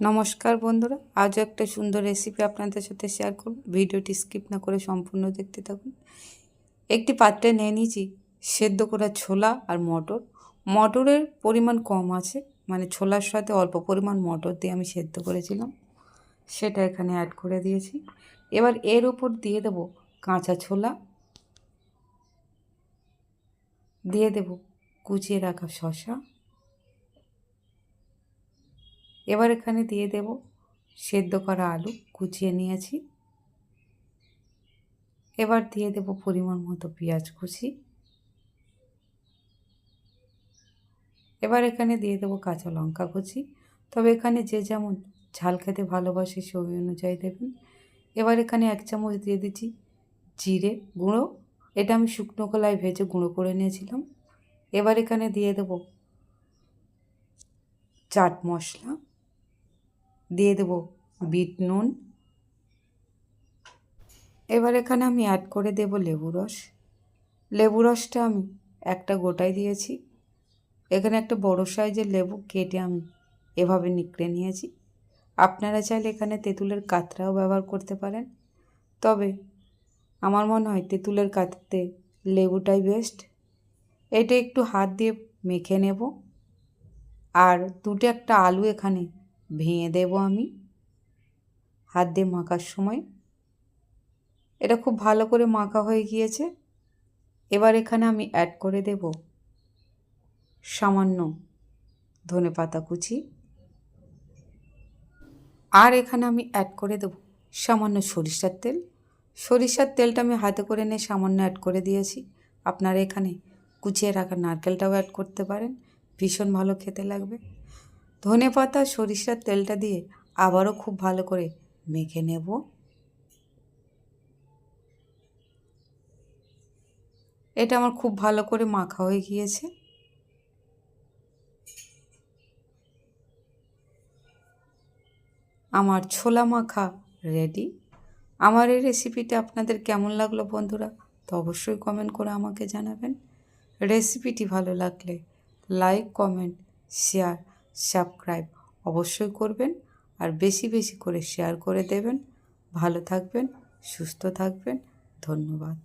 নমস্কার বন্ধুরা আজও একটা সুন্দর রেসিপি আপনাদের সাথে শেয়ার করব। ভিডিওটি স্কিপ না করে সম্পূর্ণ দেখতে থাকুন। একটি পাত্রে নিয়ে নিয়েছি সেদ্ধ করা ছোলা আর মটর। মটরের পরিমাণ কম আছে মানে ছোলার সাথে অল্প পরিমাণ মটর দিয়ে আমি সেদ্ধ করেছিলাম। সেটা এখানে অ্যাড করে দিয়েছি। এবার এর উপর দিয়ে দেব কাঁচা ছোলা। দিয়ে দেব কুচিয়ে রাখা শশা এবার এখানে দিয়ে দেব সেদ্ধ করা আলু, কুচিয়ে নিয়েছি। এবার দিয়ে দেব পরিমাণ মতো পেঁয়াজ কুচি। এবার এখানে দিয়ে দেবো কাঁচা লঙ্কা কুচি। তবে এখানে যে যেমন ঝাল খেতে ভালোবাসে সেই অনুযায়ী দেবেন। এবার এখানে এক চামচ দিয়ে দিচ্ছি জিরে গুঁড়ো। এটা আমি শুকনো কলায় ভেজে গুঁড়ো করে নিয়েছিলাম। এবার এখানে দিয়ে দেব চাট মশলা। দিয়ে দেব বিট নুন। এবার এখানে আমি অ্যাড করে দেব লেবু রস। লেবু রসটা আমি একটা গোটাই দিয়েছি। এখানে একটা বড় সাইজের লেবু কেটে আমি এভাবে নিকড়ে নিয়েছি। আপনারা চাইলে এখানে তেঁতুলের কাতরাও ব্যবহার করতে পারেন। তবে আমার মনে হয় তেঁতুলের কাততে লেবুটাই বেস্ট এটা একটু হাত দিয়ে মেখে নেব। আর দুটো একটা আলু এখানে ভেঙে দেব আমি। হাত দিয়ে মাখার সময়। এটা খুব ভালো করে মাখা হয়ে গিয়েছে। এবার এখানে আমি অ্যাড করে দেব সামান্য ধনে পাতা কুচি। আর এখানে আমি অ্যাড করে দেব সামান্য সরিষার তেল। সরিষার তেলটা আমি হাতে করে নিয়ে সামান্য অ্যাড করে দিয়েছি। আপনারা এখানে কুচিয়ে রাখা নারকেলটাও অ্যাড করতে পারেন। ভীষণ ভালো খেতে লাগবে। ধনে পাতা, সরিষার তেলটা দিয়ে আবারও খুব ভালো করে মেখে নেব। এটা আমার খুব ভালো করে মাখা হয়ে গিয়েছে। আমার ছোলা মাখা রেডি। আমার এই রেসিপিটা আপনাদের কেমন লাগল বন্ধুরা, তো অবশ্যই কমেন্ট করে আমাকে জানাবেন। রেসিপিটি ভালো লাগলে লাইক, কমেন্ট, শেয়ার সাবস্ক্রাইব অবশ্যই করবেন আর বেশি বেশি করে শেয়ার করে দেবেন। ভালো থাকবেন, সুস্থ থাকবেন। ধন্যবাদ।